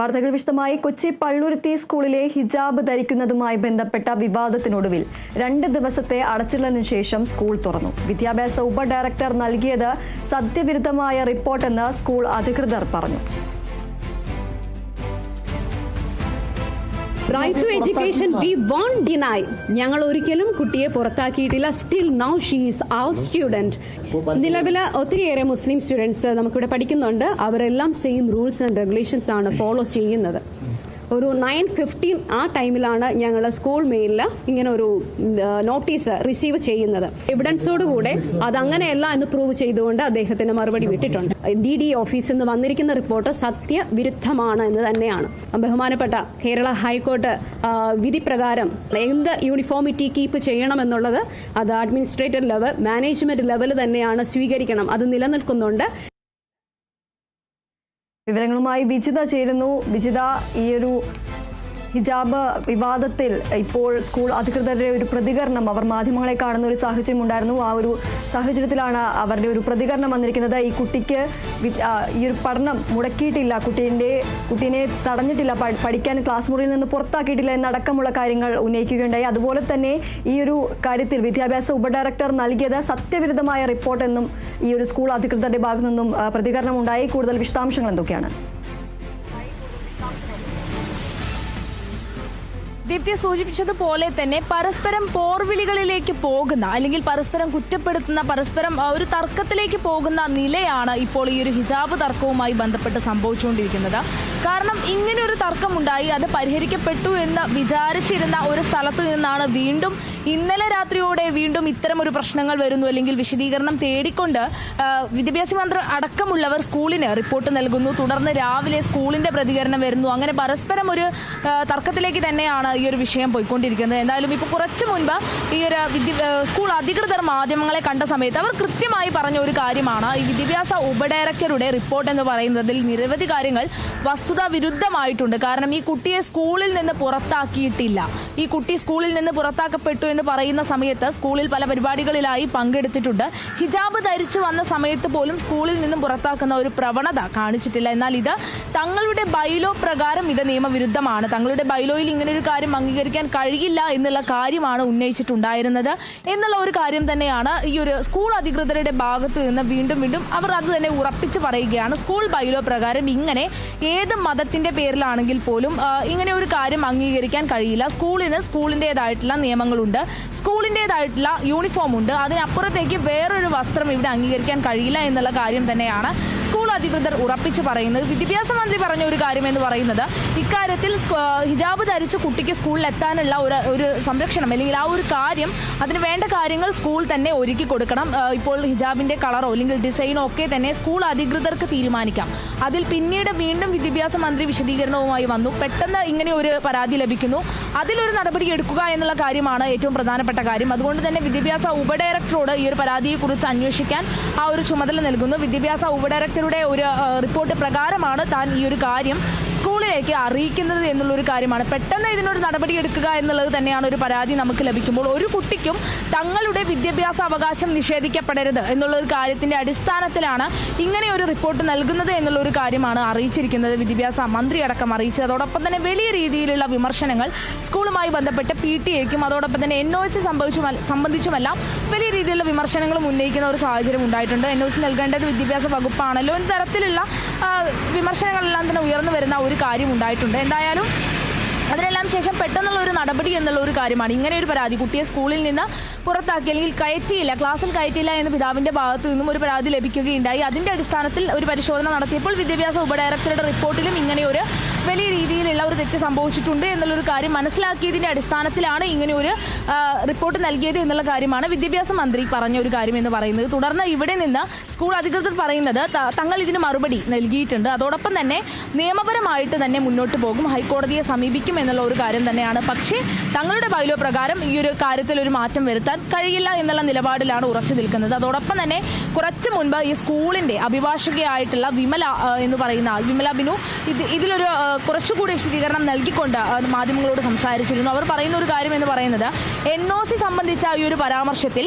വാർത്തകൾ വിശദമായി കൊച്ചി പള്ളുരുത്തി സ്കൂളിലെ ഹിജാബ് ധരിക്കുന്നതുമായി ബന്ധപ്പെട്ട വിവാദത്തിനൊടുവിൽ രണ്ട് ദിവസത്തെ അടച്ചിടലിന് ശേഷം സ്കൂൾ തുറന്നു. വിദ്യാഭ്യാസ ഉപ ഡയറക്ടർ നൽകിയത് സത്യവിരുദ്ധമായ റിപ്പോർട്ടെന്ന് സ്കൂൾ അധികൃതർ പറഞ്ഞു. Right to education we won't deny ഞങ്ങൾ ഒരിക്കലും കുട്ടിയെ പുറത്താക്കിയിട്ടില്ല. സ്റ്റിൽ നൗ ഷീസ് അവർ സ്റ്റുഡന്റ് നിലവിൽ ഒത്തിരിയേറെ മുസ്ലിം സ്റ്റുഡൻസ് നമുക്കിവിടെ പഠിക്കുന്നുണ്ട്. അവരെല്ലാം സെയിം റൂൾസ് ആൻഡ് റെഗുലേഷൻസ് ആണ് ഫോളോ ചെയ്യുന്നത്. ഒരു നയൻ ഫിഫ്റ്റീൻ ആ ടൈമിലാണ് ഞങ്ങൾ സ്കൂൾ മെയിലിൽ ഇങ്ങനെ ഒരു നോട്ടീസ് റിസീവ് ചെയ്യുന്നത്. എവിഡൻസോടുകൂടെ അത് അങ്ങനെയല്ല എന്ന് പ്രൂവ് ചെയ്തുകൊണ്ട് അദ്ദേഹത്തിന് മറുപടി വിട്ടിട്ടുണ്ട്. ഡി ഡി ഓഫീസിൽ നിന്ന് വന്നിരിക്കുന്ന റിപ്പോർട്ട് സത്യവിരുദ്ധമാണ് എന്ന് തന്നെയാണ്. ബഹുമാനപ്പെട്ട കേരള ഹൈക്കോർട്ട് വിധി പ്രകാരം എന്ത് യൂണിഫോമിറ്റി കീപ്പ് ചെയ്യണമെന്നുള്ളത് അത് അഡ്മിനിസ്ട്രേറ്റർ ലെവൽ മാനേജ്മെന്റ് ലെവൽ തന്നെയാണ് സ്വീകരിക്കണം. അത് നിലനിൽക്കുന്നുണ്ട്. വിവരങ്ങളുമായി വിജിത ചേരുന്നു. വിജിത ഈ ഒരു ഹിജാബ് വിവാദത്തിൽ ഇപ്പോൾ സ്കൂൾ അധികൃതരുടെ ഒരു പ്രതികരണം അവർ മാധ്യമങ്ങളെ കാണുന്ന ഒരു സാഹചര്യം ഉണ്ടായിരുന്നു. ആ ഒരു സാഹചര്യത്തിലാണ് അവരുടെ ഒരു പ്രതികരണം വന്നിരിക്കുന്നത്. ഈ കുട്ടിക്ക് ഈ ഒരു പഠനം മുടക്കിയിട്ടില്ല. കുട്ടീന്റെ കുട്ടീനെ തടഞ്ഞിട്ടില്ല. പഠിക്കാൻ ക്ലാസ് മുറിയിൽ നിന്ന് പുറത്താക്കിയിട്ടില്ല എന്നടക്കമുള്ള കാര്യങ്ങൾ ഉന്നയിക്കുകയുണ്ടായി. അതുപോലെ തന്നെ ഈ ഒരു കാര്യത്തിൽ വിദ്യാഭ്യാസ ഉപഡയറക്ടർ നൽകിയത് സത്യവിരുദ്ധമായ റിപ്പോർട്ടെന്നും ഈ ഒരു സ്കൂൾ അധികൃതരുടെ ഭാഗത്തു നിന്നും പ്രതികരണം ഉണ്ടായി കൂടുതൽ വിശദാംശങ്ങൾ എന്തൊക്കെയാണ്? ദീപ്തി സൂചിപ്പിച്ചതുപോലെ തന്നെ പരസ്പരം പോർവിളികളിലേക്ക് പോകുന്ന അല്ലെങ്കിൽ പരസ്പരം കുറ്റപ്പെടുത്തുന്ന പരസ്പരം ഒരു തർക്കത്തിലേക്ക് പോകുന്ന നിലയാണ് ഇപ്പോൾ ഈ ഒരു ഹിജാബ് തർക്കവുമായി ബന്ധപ്പെട്ട് സംഭവിച്ചുകൊണ്ടിരിക്കുന്നത്. കാരണം ഇങ്ങനെ ഒരു തർക്കമുണ്ടായി അത് പരിഹരിക്കപ്പെട്ടു എന്ന് വിചാരിച്ചിരുന്ന ഒരു സ്ഥലത്ത് നിന്നാണ് വീണ്ടും ഇന്നലെ രാത്രിയോടെ വീണ്ടും ഇത്തരം ഒരു പ്രശ്നങ്ങൾ വരുന്നു അല്ലെങ്കിൽ വിശദീകരണം തേടിക്കൊണ്ട് വിദ്യാഭ്യാസ മന്ത്രി അടക്കമുള്ളവർ സ്കൂളിന് റിപ്പോർട്ട് നൽകുന്നു. തുടർന്ന് രാവിലെ സ്കൂളിന്റെ പ്രതികരണം വരുന്നു. അങ്ങനെ പരസ്പരം ഒരു തർക്കത്തിലേക്ക് തന്നെയാണ് ഈ ഒരു വിഷയം പോയിക്കൊണ്ടിരിക്കുന്നത്. എന്തായാലും ഇപ്പോൾ കുറച്ച് മുൻപ് ഈ ഒരു സ്കൂൾ അധികൃതർ മാധ്യമങ്ങളെ കണ്ട സമയത്ത് അവർ കൃത്യമായി പറഞ്ഞ ഒരു കാര്യമാണ്. ഈ വിദ്യാഭ്യാസ ഉപഡയറക്ടറുടെ റിപ്പോർട്ട് എന്ന് പറയുന്നതിൽ നിരവധി കാര്യങ്ങൾ വസ്തുതാ വിരുദ്ധമായിട്ടുണ്ട്. കാരണം ഈ കുട്ടിയെ സ്കൂളിൽ നിന്ന് പുറത്താക്കിയിട്ടില്ല. ഈ കുട്ടി സ്കൂളിൽ നിന്ന് പുറത്താക്കപ്പെട്ടു എന്ന് പറയുന്ന സമയത്ത് സ്കൂളിൽ പല പരിപാടികളിലായി പങ്കെടുത്തിട്ടുണ്ട്. ഹിജാബ് ധരിച്ചു വന്ന സമയത്ത് പോലും സ്കൂളിൽ നിന്നും പുറത്താക്കുന്ന ഒരു പ്രവണത കാണിച്ചിട്ടില്ല. എന്നാൽ ഇത് തങ്ങളുടെ ബൈലോ പ്രകാരം ഇത് നിയമവിരുദ്ധമാണ്. തങ്ങളുടെ ബൈലോയിൽ ഇങ്ങനെ ഒരു കാര്യം അംഗീകരിക്കാൻ കഴിയില്ല എന്നുള്ള കാര്യമാണ് ഉന്നയിച്ചിട്ടുണ്ടായിരുന്നത്. എന്നുള്ള ഒരു കാര്യം തന്നെയാണ് ഈ ഒരു സ്കൂൾ അധികൃതരുടെ ഭാഗത്ത് നിന്ന് വീണ്ടും വീണ്ടും അവർ അത് തന്നെ ഉറപ്പിച്ച് പറയുകയാണ്. സ്കൂൾ ബൈലോ പ്രകാരം ഇങ്ങനെ ഏത് മതത്തിന്റെ പേരിലാണെങ്കിൽ പോലും ഇങ്ങനെ ഒരു കാര്യം അംഗീകരിക്കാൻ കഴിയില്ല. സ്കൂളിന് സ്കൂളിന്റെതായിട്ടുള്ള നിയമങ്ങളുണ്ട്. സ്കൂളിന്റെതായിട്ടുള്ള യൂണിഫോം ഉണ്ട് അതിനപ്പുറത്തേക്ക് വേറൊരു വസ്ത്രം ഇവിടെ അംഗീകരിക്കാൻ കഴിയില്ല എന്നുള്ള കാര്യം തന്നെയാണ് അധികൃതർ ഉറപ്പിച്ചു പറയുന്നത് വിദ്യാഭ്യാസ മന്ത്രി പറഞ്ഞ ഒരു കാര്യം എന്ന് പറയുന്നത് ഇക്കാര്യത്തിൽ ഹിജാബ് ധരിച്ച് കുട്ടിക്ക് സ്കൂളിൽ എത്താനുള്ള ഒരു ഒരു സംരക്ഷണം അല്ലെങ്കിൽ ആ ഒരു കാര്യം അതിന് വേണ്ട കാര്യങ്ങൾ സ്കൂൾ തന്നെ ഒരുക്കി കൊടുക്കണം. ഇപ്പോൾ ഹിജാബിന്റെ കളറോ അല്ലെങ്കിൽ ഡിസൈനോ ഒക്കെ തന്നെ സ്കൂൾ അധികൃതർക്ക് തീരുമാനിക്കാം. അതിൽ പിന്നീട് വീണ്ടും വിദ്യാഭ്യാസ മന്ത്രി വിശദീകരണവുമായി വന്നു. പെട്ടെന്ന് ഇങ്ങനെ ഒരു പരാതി ലഭിക്കുന്നു. അതിലൊരു നടപടി എടുക്കുക എന്നുള്ള കാര്യമാണ് ഏറ്റവും പ്രധാനപ്പെട്ട കാര്യം. അതുകൊണ്ട് തന്നെ വിദ്യാഭ്യാസ ഉപഡയറക്ടറോട് ഈ ഒരു പരാതിയെക്കുറിച്ച് അന്വേഷിക്കാൻ ആ ഒരു ചുമതല നൽകുന്നു. വിദ്യാഭ്യാസ ഉപഡയറക്ടറുടെ ഒരു റിപ്പോർട്ട് പ്രകാരമാണ് താൻ ഈ ഒരു കാര്യം സ്കൂളിലേക്ക് അറിയിക്കുന്നത് എന്നുള്ളൊരു കാര്യമാണ്. പെട്ടെന്ന് ഇതിനൊരു നടപടി എടുക്കുക എന്നുള്ളത് തന്നെയാണ് ഒരു പരാതി നമുക്ക് ലഭിക്കുമ്പോൾ ഒരു കുട്ടിക്കും തങ്ങളുടെ വിദ്യാഭ്യാസ അവകാശം നിഷേധിക്കപ്പെടരുത് എന്നുള്ള ഒരു കാര്യത്തിന്റെ അടിസ്ഥാനത്തിലാണ് ഇങ്ങനെ ഒരു റിപ്പോർട്ട് നൽകുന്നത് എന്നുള്ള ഒരു കാര്യമാണ് അറിയിച്ചിരിക്കുന്നത്. വിദ്യാഭ്യാസ മന്ത്രി അടക്കം അറിയിച്ചത്. അതോടൊപ്പം തന്നെ വലിയ രീതിയിലുള്ള വിമർശനങ്ങൾ സ്കൂളുമായി ബന്ധപ്പെട്ട് പി ടി എക്കും അതോടൊപ്പം തന്നെ എൻ ഒ എസ് സംഭവിച്ചു സംബന്ധിച്ചുമെല്ലാം വലിയ രീതിയിലുള്ള വിമർശനങ്ങളും ഉന്നയിക്കുന്ന ഒരു സാഹചര്യം ഉണ്ടായിട്ടുണ്ട്. എൻ ഒ എസ് നൽകേണ്ടത് വിദ്യാഭ്യാസ വകുപ്പാണല്ലോ. എന്ന തരത്തിലുള്ള വിമർശനങ്ങളെല്ലാം തന്നെ ഉയർന്നു വരുന്ന ഒരു കാര്യം ഉണ്ടായിട്ടുണ്ട് എന്തായാലും അതിനെല്ലാം ശേഷം പെട്ടെന്നുള്ള ഒരു നടപടി എന്നുള്ള ഒരു കാര്യമാണ്. ഇങ്ങനെ ഒരു പരാതി കുട്ടിയെ സ്കൂളിൽ നിന്ന് പുറത്താക്കി അല്ലെങ്കിൽ കയറ്റിയില്ല ക്ലാസ്സിൽ കയറ്റിയില്ല എന്ന പിതാവിന്റെ ഭാഗത്തു നിന്നും ഒരു പരാതി ലഭിക്കുകയുണ്ടായി. അതിന്റെ അടിസ്ഥാനത്തിൽ ഒരു പരിശോധന നടത്തിയപ്പോൾ വിദ്യാഭ്യാസ ഉപഡയറക്ടറുടെ റിപ്പോർട്ടിലും ഇങ്ങനെ ഒരു വലിയ രീതിയിലുള്ള ഒരു തെറ്റ് സംഭവിച്ചിട്ടുണ്ട് എന്നുള്ളൊരു കാര്യം മനസ്സിലാക്കിയതിന്റെ അടിസ്ഥാനത്തിലാണ് ഇങ്ങനെ ഒരു റിപ്പോർട്ട് നൽകിയത് എന്നുള്ള കാര്യമാണ് വിദ്യാഭ്യാസ മന്ത്രി പറഞ്ഞ ഒരു കാര്യം എന്ന് പറയുന്നത്. തുടർന്ന് ഇവിടെ നിന്ന് സ്കൂൾ അധികൃതർ പറയുന്നത് തങ്ങൾ ഇതിന് മറുപടി നൽകിയിട്ടുണ്ട്. അതോടൊപ്പം തന്നെ നിയമപരമായിട്ട് തന്നെ മുന്നോട്ട് പോകും ഹൈക്കോടതിയെ സമീപിക്കും എന്നുള്ള ഒരു കാര്യം തന്നെയാണ്. പക്ഷേ തങ്ങളുടെ ബൈലോ പ്രകാരം ഈ ഒരു കാര്യത്തിൽ ഒരു മാറ്റം വരുത്താൻ കഴിയില്ല എന്നുള്ള നിലപാടിലാണ് ഉറച്ചു നിൽക്കുന്നത്. അതോടൊപ്പം തന്നെ കുറച്ച് മുൻപ് ഈ സ്കൂളിന്റെ അഭിഭാഷകയായിട്ടുള്ള വിമല എന്ന് പറയുന്ന വിമല ബിനു ഇത് ഇതിലൊരു കുറച്ചുകൂടി വിശദീകരണം നൽകിക്കൊണ്ട് മാധ്യമങ്ങളോട് സംസാരിച്ചിരുന്നു. അവർ പറയുന്ന ഒരു കാര്യം എന്ന് പറയുന്നത് എൻ ഒ സി സംബന്ധിച്ച ഈ ഒരു പരാമർശത്തിൽ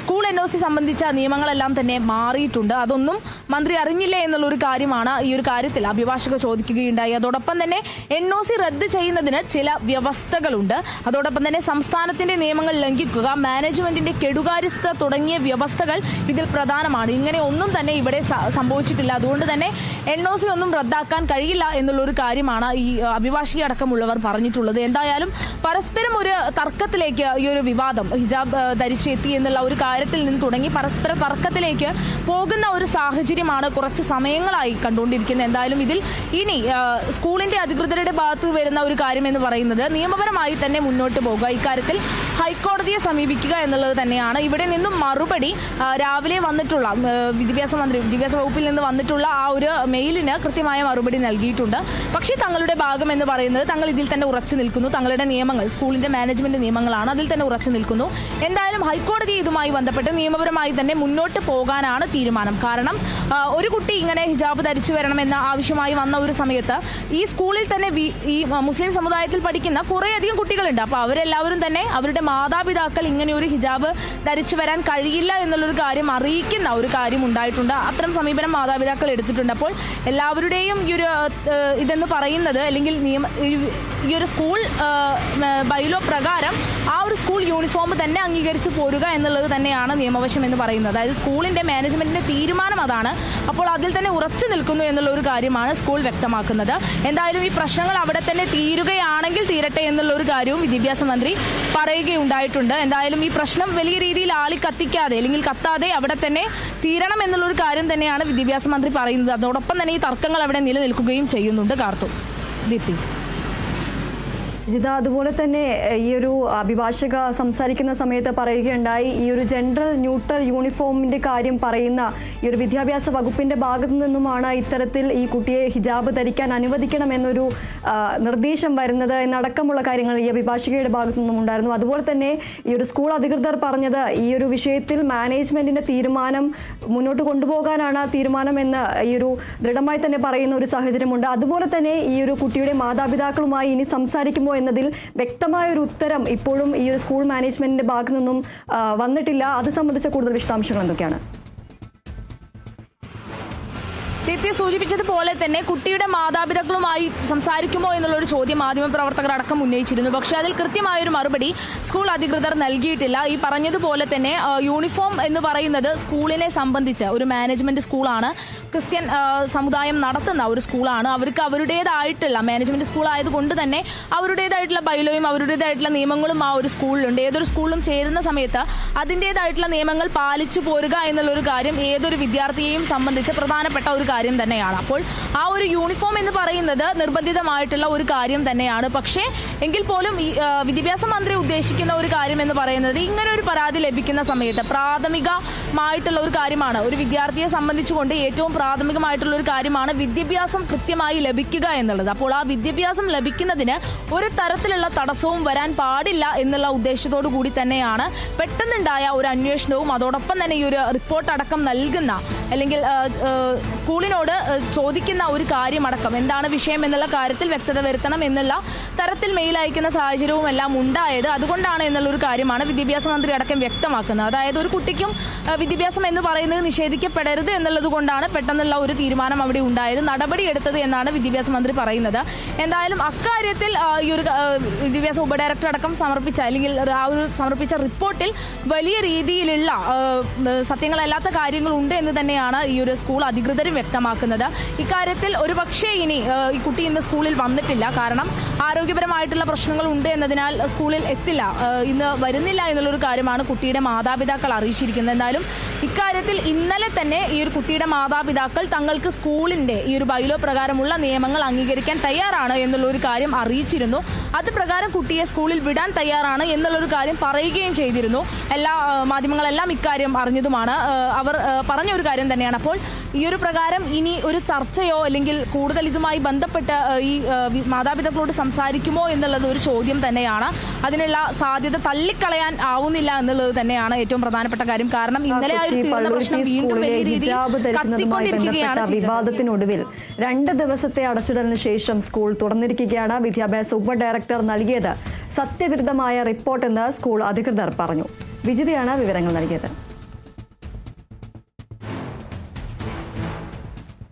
സ്കൂൾ എൻ ഒ സി സംബന്ധിച്ച നിയമങ്ങളെല്ലാം തന്നെ മാറിയിട്ടുണ്ട്. അതൊന്നും മന്ത്രി അറിഞ്ഞില്ല എന്നുള്ള ഒരു കാര്യമാണ് ഈ ഒരു കാര്യത്തിൽ അഭിഭാഷക ചോദിക്കുകയുണ്ടായി. അതോടൊപ്പം തന്നെ എൻ ഒ സി റദ്ദ് ചെയ്യുന്നതിന് ചില വ്യവസ്ഥകളുണ്ട്. അതോടൊപ്പം തന്നെ സംസ്ഥാനത്തിന്റെ നിയമങ്ങൾ ലംഘിക്കുക മാനേജ്മെന്റിന്റെ കെടുകാര്യസ്ഥത തുടങ്ങിയ വ്യവസ്ഥകൾ ഇതിൽ പ്രധാനമാണ്. ഇങ്ങനെ ഒന്നും തന്നെ ഇവിടെ സംഭവിച്ചിട്ടില്ല. അതുകൊണ്ട് തന്നെ എൻ ഒ സി ഒന്നും റദ്ദാക്കാൻ കഴിയില്ല എന്നുള്ള ഒരു കാര്യമാണ് ഈ അഭിഭാഷകി അടക്കമുള്ളവർ പറഞ്ഞിട്ടുള്ളത്. എന്തായാലും പരസ്പരം ഒരു തർക്കത്തിലേക്ക് ഈ ഒരു വിവാദം ഹിജാബ് ധരിച്ചെത്തി എന്നുള്ള ഒരു കാര്യത്തിൽ നിന്ന് തുടങ്ങി പരസ്പര തർക്കത്തിലേക്ക് പോകുന്ന ഒരു സാഹചര്യമാണ് കുറച്ച് സമയങ്ങളായി കണ്ടുകൊണ്ടിരിക്കുന്നത്. എന്തായാലും ഇതിൽ ഇനി സ്കൂളിന്റെ അധികൃതരുടെ ഭാഗത്ത് വരുന്ന ഒരു കാര്യം എന്ന് പറയുന്നത് നിയമപരമായി തന്നെ മുന്നോട്ട് പോകുക. ഇക്കാര്യത്തിൽ ഹൈക്കോടതിയെ സമീപിക്കുക എന്നുള്ളത് തന്നെയാണ്. ഇവിടെ നിന്നും മറുപടി രാവിലെ വന്നിട്ടുള്ള വിദ്യാഭ്യാസ മന്ത്രി വിദ്യാഭ്യാസ വകുപ്പിൽ നിന്ന് വന്നിട്ടുള്ള ആ ഒരു മെയിലിന് കൃത്യമായ മറുപടി നൽകിയിട്ടുണ്ട്. പക്ഷേ തങ്ങളുടെ ഭാഗം എന്ന് പറയുന്നത് തങ്ങൾ ഇതിൽ തന്നെ ഉറച്ചു നിൽക്കുന്നു. തങ്ങളുടെ നിയമങ്ങൾ സ്കൂളിന്റെ മാനേജ്മെന്റ് നിയമങ്ങളാണ് അതിൽ തന്നെ ഉറച്ചു നിൽക്കുന്നു. എന്തായാലും ഹൈക്കോടതി ഇതുമായി ബന്ധപ്പെട്ട് നിയമപരമായി തന്നെ മുന്നോട്ട് പോകാനാണ് തീരുമാനം. കാരണം ഒരു കുട്ടി ഇങ്ങനെ ഹിജാബ് ധരിച്ചു വരണമെന്ന ആവശ്യമായി വന്ന ഒരു സമയത്ത് ഈ സ്കൂളിൽ തന്നെ ഈ മുസ്ലിം സമുദായത്തിൽ പഠിക്കുന്ന കുറേയധികം കുട്ടികളുണ്ട്. അപ്പോൾ അവരെല്ലാവരും തന്നെ അവരുടെ മാതാപിതാക്കൾ ഇങ്ങനെ ഒരു ഹിജാബ് ധരിച്ചു വരാൻ കഴിയില്ല എന്നുള്ളൊരു കാര്യം അറിയിക്കുന്ന ഒരു കാര്യം ഉണ്ടായിട്ടുണ്ട്. അത്തരം സമീപനം മാതാപിതാക്കൾ എടുത്തിട്ടുണ്ട്. അപ്പോൾ എല്ലാവരുടെയും ഈ ഒരു ഇതെന്ന് പറയുന്നത് അല്ലെങ്കിൽ നിയമ ഈ- ഒരു സ്കൂൾ ബൈലോ പ്രകാരം ആ ഒരു സ്കൂൾ യൂണിഫോം തന്നെ അംഗീകരിച്ച് പോരുക എന്നുള്ളത് തന്നെയാണ് നിയമവശം എന്ന് പറയുന്നത്. അതായത് സ്കൂളിന്റെ മാനേജ്മെന്റിന്റെ തീരുമാനം അതാണ്. അപ്പോൾ അതിൽ തന്നെ ഉറച്ചു നിൽക്കുന്നു എന്നുള്ള ഒരു കാര്യമാണ് സ്കൂൾ വ്യക്തമാക്കുന്നത്. എന്തായാലും ഈ പ്രശ്നങ്ങൾ അവിടെ തന്നെ തീരുകയാണെങ്കിൽ തീരട്ടെ എന്നുള്ള ഒരു കാര്യവും വിദ്യാഭ്യാസ മന്ത്രി പറയുകയുണ്ടായിട്ടുണ്ട്. എന്തായാലും ഈ പ്രശ്നം വലിയ രീതിയിൽ ആളി കത്തിക്കാതെ അല്ലെങ്കിൽ കത്താതെ അവിടെ തന്നെ തീരണം എന്നുള്ളൊരു കാര്യം തന്നെയാണ് വിദ്യാഭ്യാസ മന്ത്രി പറയുന്നത്. അതോടൊപ്പം തന്നെ ഈ തർക്കങ്ങൾ അവിടെ നിലനിൽക്കുകയും ചെയ്യുന്നുണ്ട് കാർത്തു. ദീപ്തി. ജിത അതുപോലെ തന്നെ ഈ ഒരു അഭിഭാഷക സംസാരിക്കുന്ന സമയത്ത് പറയുകയുണ്ടായി ഈ ഒരു ജനറൽ ന്യൂട്രൽ യൂണിഫോമിന്റെ കാര്യം പറയുന്ന ഈ ഒരു വിദ്യാഭ്യാസ വകുപ്പിന്റെ ഭാഗത്തു നിന്നുമാണ് ഇത്തരത്തിൽ ഈ കുട്ടിയെ ഹിജാബ് ധരിക്കാൻ അനുവദിക്കണമെന്നൊരു നിർദ്ദേശം വരുന്നത് എന്നടക്കമുള്ള കാര്യങ്ങൾ ഈ അഭിഭാഷകയുടെ ഭാഗത്തു നിന്നും ഉണ്ടായിരുന്നു അതുപോലെ തന്നെ ഈ ഒരു സ്കൂൾ അധികൃതർ പറഞ്ഞത് ഈ ഒരു വിഷയത്തിൽ മാനേജ്മെന്റിന്റെ തീരുമാനം മുന്നോട്ട് കൊണ്ടുപോകാനാണ് തീരുമാനം എന്ന് ഈ ഒരു ദൃഢമായി തന്നെ പറയുന്ന ഒരു സാഹചര്യമുണ്ട്. അതുപോലെ തന്നെ ഈ ഒരു കുട്ടിയുടെ മാതാപിതാക്കളുമായി ഇനി സംസാരിക്കുമോ എന്നതിൽ വ്യക്തമായ ഒരു ഉത്തരം ഇപ്പോഴും ഈ സ്കൂൾ മാനേജ്മെന്റിന്റെ ഭാഗത്തു നിന്നും വന്നിട്ടില്ല. അത് സംബന്ധിച്ച കൂടുതൽ വിശദാംശങ്ങൾ എന്തൊക്കെയാണ്? ദീപ്തി സൂചിപ്പിച്ചതുപോലെ തന്നെ കുട്ടിയുടെ മാതാപിതാക്കളുമായി സംസാരിക്കുമോ എന്നുള്ള ഒരു ചോദ്യം മാധ്യമപ്രവർത്തകർ അടക്കം ഉന്നയിച്ചിരുന്നു. പക്ഷേ അതിൽ കൃത്യമായൊരു മറുപടി സ്കൂൾ അധികൃതർ നൽകിയിട്ടില്ല. ഈ പറഞ്ഞതുപോലെ തന്നെ യൂണിഫോം എന്ന് പറയുന്നത് സ്കൂളിനെ സംബന്ധിച്ച് ഒരു മാനേജ്മെന്റ് സ്കൂളാണ്. ക്രിസ്ത്യൻ സമുദായം നടത്തുന്ന ഒരു സ്കൂളാണ്. അവർക്ക് അവരുടേതായിട്ടുള്ള മാനേജ്മെന്റ് സ്കൂൾ ആയതുകൊണ്ട് തന്നെ അവരുടേതായിട്ടുള്ള ബൈലോയും അവരുടേതായിട്ടുള്ള നിയമങ്ങളും ആ ഒരു സ്കൂളിലുണ്ട്. ഏതൊരു സ്കൂളിലും ചേരുന്ന സമയത്ത് അതിന്റേതായിട്ടുള്ള നിയമങ്ങൾ പാലിച്ചു പോരുക എന്നുള്ളൊരു കാര്യം ഏതൊരു വിദ്യാർത്ഥിയെയും സംബന്ധിച്ച് പ്രധാനപ്പെട്ട ഒരു കാര്യം തന്നെയാണ്. അപ്പോൾ ആ ഒരു യൂണിഫോം എന്ന് പറയുന്നത് നിർബന്ധിതമായിട്ടുള്ള ഒരു കാര്യം തന്നെയാണ്. പക്ഷേ എങ്കിൽ പോലും ഈ വിദ്യാഭ്യാസ മന്ത്രി ഉദ്ദേശിക്കുന്ന ഒരു കാര്യം എന്ന് പറയുന്നത് ഇങ്ങനെ ഒരു പരാതി ലഭിക്കുന്ന സമയത്ത് പ്രാഥമികമായിട്ടുള്ള ഒരു കാര്യമാണ്. ഒരു വിദ്യാർത്ഥിയെ സംബന്ധിച്ചുകൊണ്ട് ഏറ്റവും പ്രാഥമികമായിട്ടുള്ള ഒരു കാര്യമാണ് വിദ്യാഭ്യാസം കൃത്യമായി ലഭിക്കുക എന്നുള്ളത്. അപ്പോൾ ആ വിദ്യാഭ്യാസം ലഭിക്കുന്നതിന് ഒരു തരത്തിലുള്ള തടസ്സവും വരാൻ പാടില്ല എന്നുള്ള ഉദ്ദേശത്തോടു കൂടി തന്നെയാണ് പെട്ടെന്നുണ്ടായ ഒരു അന്വേഷണവും അതോടൊപ്പം തന്നെ ഈ ഒരു റിപ്പോർട്ട് അടക്കം നൽകുന്ന അല്ലെങ്കിൽ ആ, ആ, ചോദിക്കുന്ന ഒരു കാര്യമടക്കം എന്താണ് വിഷയം എന്നുള്ള കാര്യത്തിൽ വ്യക്തത വരുത്തണം എന്നുള്ള തരത്തിൽ മെയിൽ അയക്കുന്ന സാഹചര്യവും എല്ലാം ഉണ്ടായത് അതുകൊണ്ടാണ് എന്നുള്ള ഒരു കാര്യമാണ് വിദ്യാഭ്യാസ മന്ത്രി അടക്കം വ്യക്തമാക്കുന്നത്. അതായത് ഒരു കുട്ടിക്കും വിദ്യാഭ്യാസം എന്ന് പറയുന്നത് നിഷേധിക്കപ്പെടരുത് എന്നുള്ളത് കൊണ്ടാണ് പെട്ടെന്നുള്ള ഒരു തീരുമാനം അവിടെ ഉണ്ടായത് നടപടി എടുത്തത് എന്നാണ് വിദ്യാഭ്യാസ മന്ത്രി പറയുന്നത്. എന്തായാലും അക്കാര്യത്തിൽ ഈ ഒരു വിദ്യാഭ്യാസ ഉപഡയറക്ടർ അടക്കം സമർപ്പിച്ച അല്ലെങ്കിൽ ആ ഒരു സമർപ്പിച്ച റിപ്പോർട്ടിൽ വലിയ രീതിയിലുള്ള സത്യങ്ങളല്ലാത്ത കാര്യങ്ങളുണ്ട് എന്ന് തന്നെയാണ് ഈ ഒരു സ്കൂൾ അധികൃതരും വ്യക്തമാക്കുന്നത്. ഇക്കാര്യത്തിൽ ഒരുപക്ഷേ ഇനി ഈ കുട്ടി ഇന്ന് സ്കൂളിൽ വന്നിട്ടില്ല. കാരണം ആരോഗ്യപരമായിട്ടുള്ള പ്രശ്നങ്ങൾ ഉണ്ട് എന്നതിനാൽ സ്കൂളിൽ എത്തില്ല. ഇന്ന് വരുന്നില്ല എന്നുള്ളൊരു കാര്യമാണ് കുട്ടിയുടെ മാതാപിതാക്കൾ അറിയിച്ചിരിക്കുന്നത്. എന്തായാലും ഇക്കാര്യത്തിൽ ഇന്നലെ തന്നെ ഈ ഒരു കുട്ടിയുടെ മാതാപിതാക്കൾ തങ്ങൾക്ക് സ്കൂളിന്റെ ഈ ഒരു ബൈലോ പ്രകാരമുള്ള നിയമങ്ങൾ അംഗീകരിക്കാൻ തയ്യാറാണ് എന്നുള്ള ഒരു കാര്യം അറിയിച്ചിരുന്നു. അത് പ്രകാരം കുട്ടിയെ സ്കൂളിൽ വിടാൻ തയ്യാറാണ് എന്നുള്ളൊരു കാര്യം പറയുകയും ചെയ്തിരുന്നു. എല്ലാ മാധ്യമങ്ങളെല്ലാം ഇക്കാര്യം അറിഞ്ഞതുമാണ്. അവർ പറഞ്ഞ ഒരു കാര്യം തന്നെയാണ്. അപ്പോൾ ഈ ഒരു പ്രകാരം ഇനി ഒരു ചർച്ചയോ അല്ലെങ്കിൽ കൂടുതൽ ഇതുമായി ബന്ധപ്പെട്ട് ഈ മാതാപിതാക്കളോട് സംസാരിക്കുമോ എന്നുള്ളത് ഒരു ചോദ്യം തന്നെയാണ്. അതിനുള്ള സാധ്യത തള്ളിക്കളയാൻ ആവുന്നില്ല എന്നുള്ളത് തന്നെയാണ് ഏറ്റവും പ്രധാനപ്പെട്ട കാര്യം. കാരണം ഇന്നലെ ആ ഒരു പള്ളുരുത്തി സ്കൂളിലെ ഹിജാബ് ധരിക്കുന്നതുമായി ബന്ധപ്പെട്ട വിവാദത്തിനൊടുവിൽ രണ്ട് ദിവസത്തെ അടച്ചിടലിന് ശേഷം സ്കൂൾ തുറന്നിരിക്കുകയാണ് വിദ്യാഭ്യാസ ഉപ ഡയറക്ടർ നൽകിയത് സത്യവിരുദ്ധമായ റിപ്പോർട്ടെന്ന് സ്കൂൾ അധികൃതർ പറഞ്ഞു. വിജിതയാണ് വിവരങ്ങൾ നൽകിയത്.